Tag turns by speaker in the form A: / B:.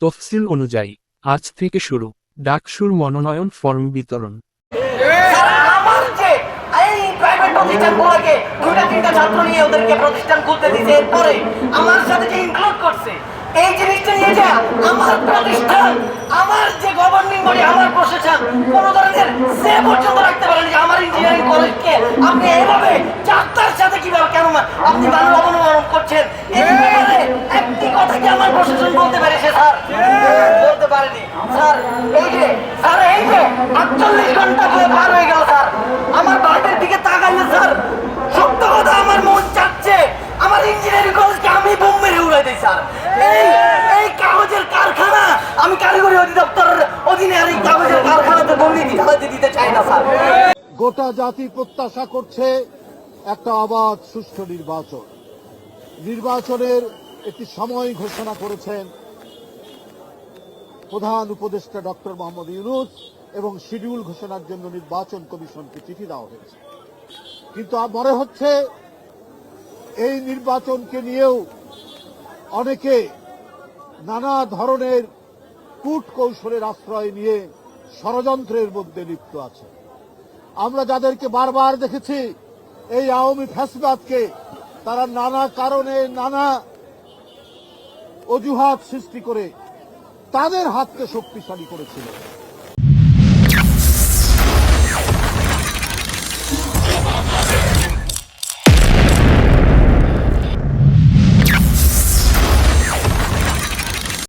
A: তফসিল অনুযায়ী আজ থেকে শুরু ডাকসুর মনোনয়ন ফর্ম বিতরণ।
B: আমার আমার ইঞ্জিনিয়ারিং কলেজকে আপনি আপনি মানুষ অবনমন করছেন। এই একটি কথা কি আমার প্রশাসন বলতে পেরেছে স্যার? বলতে পারেনি। স্যার এই যে স্যার এই যে আটচল্লিশ ঘণ্টা হয়ে পার হয়ে গেল স্যার। আমার বাড়ির দিকে তাকাইলে স্যার সত্য কথা আমার মন চাচ্ছে। আমার ইঞ্জিনিয়ারিং কলেজকে আমি বোম মেরে উড়াই দিই স্যার। এই এই কাগজের কারখানা আমি কারিগরি অধিদপ্তরের অধীনে আর এই কাগজের কারখানাতে বন্দি চালাতে দিতে চাই না স্যার।
C: গোটা জাতি প্রত্যাশা করছে একটা অবাধ, সুষ্ঠু নির্বাচন। নির্বাচনের একটি সময় ঘোষণা করেছেন প্রধান উপদেষ্টা ডক্টর মোহাম্মদ ইউনুস এবং শিডিউল ঘোষণার জন্য নির্বাচন কমিশনকে চিঠি দেওয়া হয়েছে। কিন্তু মনে হচ্ছে এই নির্বাচনকে নিয়েও অনেকে নানা ধরনের কূট কৌশলের আশ্রয় নিয়ে ষড়যন্ত্রের মধ্যে লিপ্ত আছে। আমরা যাদেরকে বারবার দেখেছি এই আওয়ামী ফ্যাসবাদকে তারা নানা কারণে নানা অজুহাত সৃষ্টি করে তাদের হাতকে শক্তিশালী করেছিল।